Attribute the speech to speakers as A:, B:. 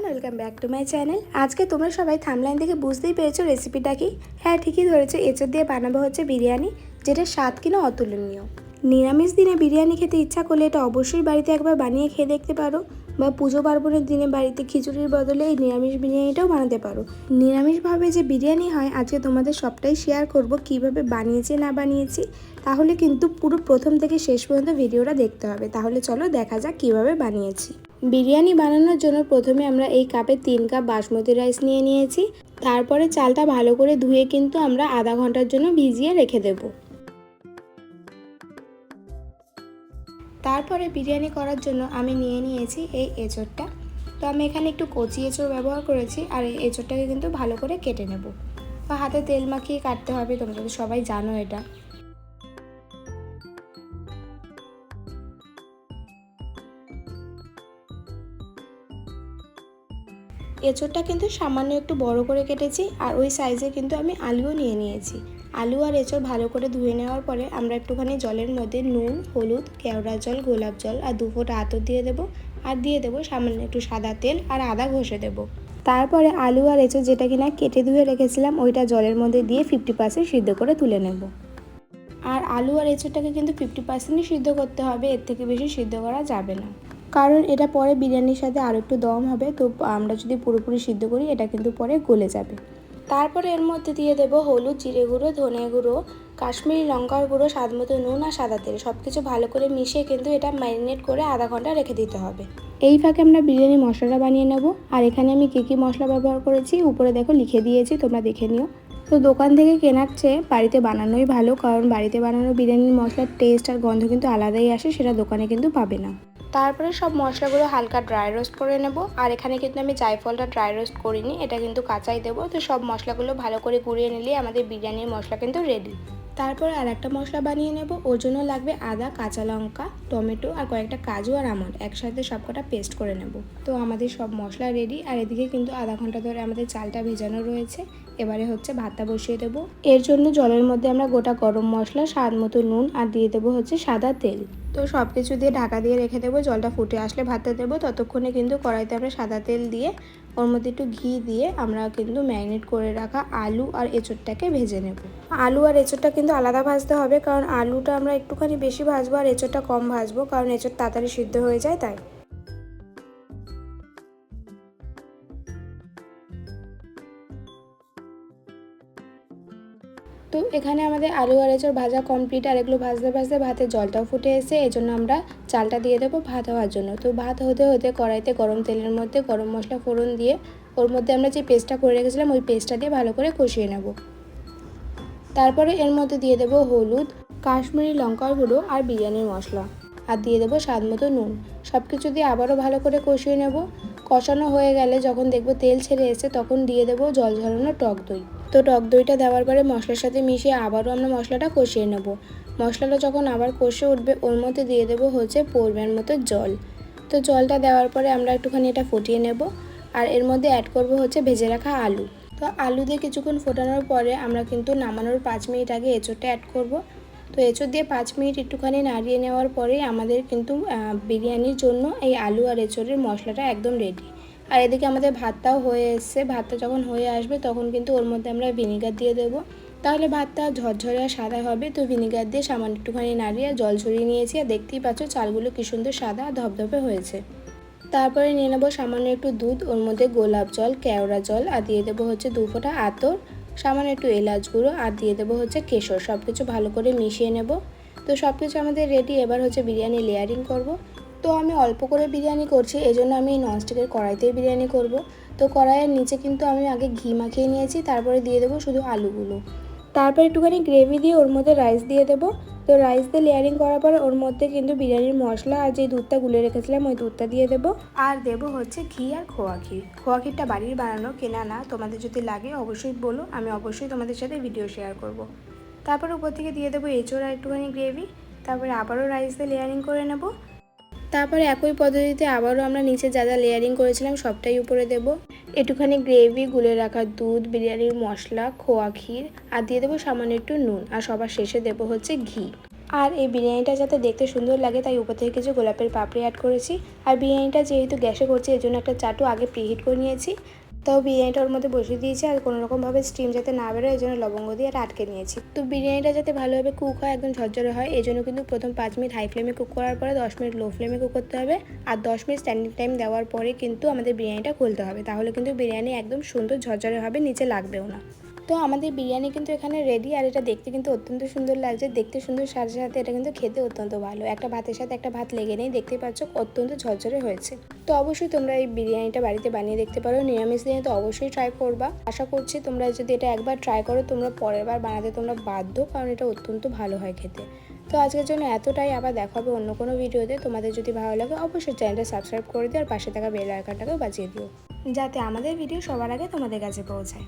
A: Everyone welcome back to my channel আজকে তোমরা সবাই থামলাইন থেকে বুঝতেই পেরেছ রেসিপিটা কি? হ্যাঁ ঠিকই ধরেছো। এঁচড় দিয়ে বানাবো হচ্ছে বিরিয়ানি যেটা স্বাদ কিনা অতুলনীয়। নিরামিষ দিনে বিরিয়ানি খেতে ইচ্ছা করলে এটা অবশ্যই বাড়িতে একবার বানিয়ে খেয়ে দেখতে পারো, বা পুজো পার্বণের দিনে বাড়িতে খিচুড়ির বদলে এই নিরামিষ বিরিয়ানিটাও বানাতে পারো। নিরামিষভাবে যে বিরিয়ানি হয়, আজকে তোমাদের সবটাই শেয়ার করব, কীভাবে বানিয়েছি, না বানিয়েছি। তাহলে কিন্তু পুরো প্রথম থেকে শেষ পর্যন্ত ভিডিওটা দেখতে হবে। তাহলে চলো দেখা যাক কীভাবে বানিয়েছি। বিরিয়ানি বানানোর জন্য প্রথমে আমরা এই কাপে তিন কাপ বাসমতি রাইস নিয়ে নিয়েছি। তারপরে চালটা ভালো করে ধুয়ে কিন্তু আমরা আধা ঘণ্টার জন্য ভিজিয়ে রেখে দেবো। তারপরে বিরিয়ানি করার জন্য আমি নিয়ে নিয়েছি এই এঁচড়টা। তো আমি এখানে একটু কচি এঁচড় ব্যবহার করেছি আর এই এঁচড়টাকে কিন্তু ভালো করে কেটে নেব। বা হাতে তেল মাখিয়ে কাটতে হবে, তোমরা তো সবাই জানো এটা। এঁচড়টা কিন্তু সামান্য একটু বড় করে কেটেছি আর ওই সাইজে কিন্তু আমি আলুও নিয়ে নিয়েছি। আলু আর এঁচড় ভালো করে ধুয়ে নেওয়ার পরে আমরা একটুখানি জলের মধ্যে নুন, হলুদ কেওড়া জল, গোলাপ জল আর দু ফোঁটা আতর দিয়ে দেবো আর দিয়ে দেবো সামান্য একটু সাদা তেল আর আদা ঘষে দেবো। তারপরে আলু আর এঁচড় যেটা কিনা কেটে ধুয়ে রেখেছিলাম ওইটা জলের মধ্যে দিয়ে ফিফটি পার্সেন্ট সিদ্ধ করে তুলে নেব। আর আলু আর এঁচড়টাকে কিন্তু ফিফটি পার্সেন্টই সিদ্ধ করতে হবে, এর থেকে বেশি সিদ্ধ করা যাবে না। কারণ এটা পরে বিরিয়ানির সাথে আরও একটু দম হবে, তো আমরা যদি পুরোপুরি সিদ্ধ করি, এটা কিন্তু পরে গলে যাবে। তারপরে এর মধ্যে দিয়ে দেবো হলুদ, জিরে গুঁড়ো, ধনে গুঁড়ো, কাশ্মীরি লঙ্কার গুঁড়ো, স্বাদ মতো নুন আর সাদা তেল। সব কিছু ভালো করে মিশিয়ে কিন্তু এটা ম্যারিনেট করে আধা ঘণ্টা রেখে দিতে হবে। এই ফাঁকে আমরা বিরিয়ানি মশলাটা বানিয়ে নেব। আর এখানে আমি কী কী মশলা ব্যবহার করেছি, উপরে দেখো লিখে দিয়েছি, তোমরা দেখে নিও। তো দোকান থেকে কেনার চেয়ে বাড়িতে বানানোই ভালো, কারণ বাড়িতে বানানো বিরিয়ানির মশলার টেস্ট আর গন্ধ কিন্তু আলাদাই আসে, সেটা দোকানে কিন্তু পাবে না। তারপরে সব মশলাগুলো হালকা ড্রাই রোস্ট করে নেব। আর এখানে কিন্তু আমি জায়ফলটা ড্রাই রোস্ট করিনি, এটা কিন্তু কাঁচাই দেবো। তো সব মশলাগুলো ভালো করে গুঁড়িয়ে নিলেই আমাদের বিরিয়ানির মশলা কিন্তু রেডি তারপর আর একটা মশলা বানিয়ে নেব, ওর জন্য লাগবে আদা, কাঁচা লঙ্কা, টমেটো আর কয়েকটা কাজু আর আমন্ড একসাথে সবকটা পেস্ট করে নেব। তো আমাদের সব মশলা রেডি আর এদিকে কিন্তু আধা ঘণ্টা ধরে আমাদের চালটা ভেজানো রয়েছে। এবারে হচ্ছে ভাতটা বসিয়ে দেব। এর জন্য জলের মধ্যে আমরা গোটা গরম মশলা, স্বাদ মতো নুন, আর দিয়ে দেবো হচ্ছে সাদা তেল। তো সব কিছু দিয়ে ঢাকা দিয়ে রেখে দেবো, জলটা ফুটে আসলে ভাতটা দেবো। ততক্ষণে কিন্তু কড়াইতে আমরা সাদা তেল দিয়ে, ওর মধ্যে একটু ঘি দিয়ে আমরা কিন্তু ম্যারিনেট করে রাখা আলু আর এঁচোড়টাকে ভেজে নেব। আলু আর এঁচোড়টা কিন্তু আলাদা ভাজতে হবে, কারণ আলুটা আমরা একটুখানি বেশি ভাজবো আর এঁচোড়টা কম ভাজবো, কারণ এঁচোড় তাড়াতাড়ি সিদ্ধ হয়ে যায় তাই। এখানে আমাদের আলু আর এঁচড় ভাজা কমপ্লিট আর এগুলো ভাজতে ভাজতে ভাতের জলটাও ফুটে এসে এই জন্য আমরা চালটা দিয়ে দেবো ভাত হওয়ার জন্য। তো ভাত হতে হতে কড়াইতে গরম তেলের মধ্যে গরম মশলা ফোড়ন দিয়ে ওর মধ্যে আমরা যে পেস্টটা করে রেখেছিলাম, ওই পেস্টটা দিয়ে ভালো করে কষিয়ে নেব। তারপরে এর মধ্যে দিয়ে দেবো হলুদ, কাশ্মীরি লঙ্কার গুঁড়ো আর বিরিয়ানির মশলা। আর দিয়ে দেবো স্বাদ মতো নুন। সব কিছু দিয়ে আবারও ভালো করে কষিয়ে নেব। কষানো হয়ে গেলে যখন দেখব তেল ছেড়ে এসে তখন দিয়ে দেবো জল ঝরানো টক দই। তো টক দইটা দেওয়ার পরে মশলার সাথে মিশিয়ে আবারও আমরা মশলাটা কষিয়ে নেব। মশলাটা যখন আবার কষে উঠবে, ওর মধ্যে দিয়ে দেবো হচ্ছে পরিমাণ মতো জল। তো জলটা দেওয়ার পরে আমরা একটুখানি এটা ফুটিয়ে নেব আর এর মধ্যে অ্যাড করব হচ্ছে ভেজে রাখা আলু। তো আলু দিয়ে কিছুক্ষণ ফোটানোর পরে আমরা কিন্তু নামানোর পাঁচ মিনিট আগে এঁচোড়টা অ্যাড করব। তো এঁচোড় দিয়ে পাঁচ মিনিট একটুখানি নাড়িয়ে নেওয়ার পরেই আমাদের কিন্তু বিরিয়ানির জন্য এই আলু আর এঁচোড়ের মশলাটা একদম রেডি আর এদিকে আমাদের ভাতটাও হয়ে এসছে। ভাতটা যখন হয়ে আসবে তখন কিন্তু ওর মধ্যে আমরা ভিনিগার দিয়ে দেবো। তাহলে ভাতটা ঝরঝরে আর সাদা হবে, তো ভিনিগার দিয়ে সামান্য একটুখানি নাড়িয়ে জল ছড়িয়ে নিয়েছি। আর দেখতেই পাচ্ছ চালগুলো কি সুন্দর সাদা ধপধপে হয়েছে। তারপরে নিয়ে নেব সামান্য একটু দুধ, ওর মধ্যে গোলাপ জল, কেওড়া জল, আর দিয়ে দেবো হচ্ছে দু ফোঁটা আতর, সামান্য একটু এলাচ গুঁড়ো, আর দিয়ে দেবো হচ্ছে কেশর। সব কিছু ভালো করে মিশিয়ে নেব। তো সব কিছু আমাদের রেডি এবার হচ্ছে বিরিয়ানি লেয়ারিং করব। তো আমি অল্প করে বিরিয়ানি করছি এই জন্য আমি ননস্টিকের কড়াইতেই বিরিয়ানি করব। তো কড়াইয়ের নিচে কিন্তু আমি আগে ঘি মাখিয়ে নিয়েছি, তারপরে দিয়ে দেবো শুধু আলুগুলো। তারপর একটুখানি গ্রেভি দিয়ে ওর মধ্যে রাইস দিয়ে দেবো। তো রাইস দিয়ে লেয়ারিং করার পর ওর মধ্যে কিন্তু বিরিয়ানির মশলা আর যে দুধটা গুলে রেখেছিলাম, ওই দুধটা দিয়ে দেবো। আর দেবো হচ্ছে ঘি আর খোয়া ক্ষীর। খোয়া ক্ষীরটা বাড়ির বানানো কেনা না, তোমাদের যদি লাগে অবশ্যই বলো, আমি অবশ্যই তোমাদের সাথে ভিডিও শেয়ার করব। তারপর উপর থেকে দিয়ে দেবো এঁচোড় আর একটুখানি গ্রেভি, তারপরে আবারও রাইস দিয়ে লেয়ারিং করে নেব। তারপরে একই পদ্ধতিতে আবারও আমরা নিচে যা যা লেয়ারিং করেছিলাম সবটাই উপরে দেব। একটুখানি গ্রেভি গুলে রাখা দুধ বিরিয়ানির মশলা, খোয়া ক্ষীর, আর দিয়ে দেবো সামান্য একটু নুন, আর সবার শেষে দেবো হচ্ছে ঘি। আর এই বিরিয়ানিটা যাতে দেখতে সুন্দর লাগে, তাই উপর থেকে কিছু গোলাপের পাপড়ি অ্যাড করেছি। আর বিরিয়ানিটা যেহেতু গ্যাসে করছি, এর জন্য একটা চাটু আগে প্রিহিট করে নিয়েছি। তাও বিরিয়ানিটা ওর মধ্যে বসিয়ে দিয়েছি আর কোনো রকমভাবে স্টিম যাতে না বেরোয় এই জন্য লবঙ্গ দিয়ে আর আটকে নিয়েছি। তো বিরিয়ানিটা যাতে ভালোভাবে কুক হয়, একদম ঝরঝরে হয় এই জন্য কিন্তু প্রথম পাঁচ মিনিট হাই ফ্লেমে কুক করার পরে দশ মিনিট লো ফ্লেমে কুক করতে হবে। আর দশ মিনিট স্ট্যান্ডিং টাইম দেওয়ার পরে কিন্তু আমাদের বিরিয়ানিটা খুলতে হবে। তাহলে কিন্তু বিরিয়ানি একদম সুন্দর ঝরঝরে হবে, নিচে লাগবেও না। তো আমাদের বিরিয়ানি কিন্তু এখানে রেডি আর এটা দেখতে কিন্তু অত্যন্ত সুন্দর লাগছে। দেখতে সুন্দর সাথে সাথে এটা কিন্তু খেতে অত্যন্ত ভালো। একটা ভাতের সাথে একটা ভাত লেগে নেই, দেখতে পাচ্ছ অত্যন্ত ঝরঝরে হয়েছে। তো অবশ্যই তোমরা এই বিরিয়ানিটা বাড়িতে বানিয়ে দেখতে পারো। নিরামিষ দিনে তো অবশ্যই ট্রাই করবা। আশা করছি তোমরা যদি এটা একবার ট্রাই করো, তোমরা পরের বার বানাতে তোমরা বাধ্য, কারণ এটা অত্যন্ত ভালো হয় খেতে। তো আজকের জন্য এতটাই। আবার দেখা হবে অন্য কোনো ভিডিওতে। তোমাদের যদি ভালো লাগে অবশ্যই চ্যানেলটা সাবস্ক্রাইব করে দিও আর পাশে থাকা বেল আইকনটাকেও বাজিয়ে দিও। যাতে আমাদের ভিডিও সবার আগে তোমাদের কাছে পৌঁছায়।